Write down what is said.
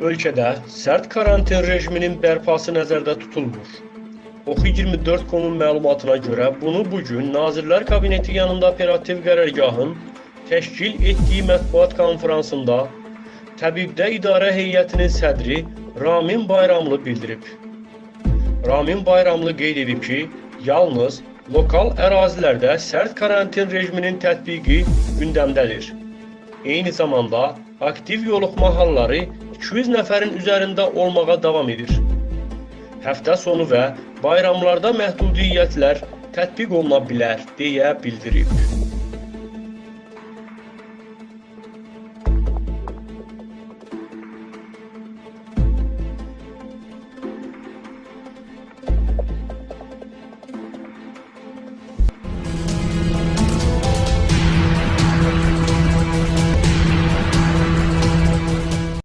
Ölkədə sərt karantin rejiminin bərpası nəzərdə tutulmur. Oxu24.com-un məlumatına görə bunu bu gün Nazirlər Kabineti yanında operativ qərargahın təşkil etdiyi mətbuat konfransında Təbibdə İdarə Heyətinin sədri Ramin Bayramlı bildirib. Ramin Bayramlı qeyd edib ki, yalnız lokal ərazilərdə sərt karantin rejiminin tətbiqi gündəmdədir. Eyni zamanda aktiv yoluxma halları 200 nəfərin üzərində olmağa davam edir. Həftə sonu və bayramlarda məhdudiyyətlər tətbiq oluna bilər deyə bildirib.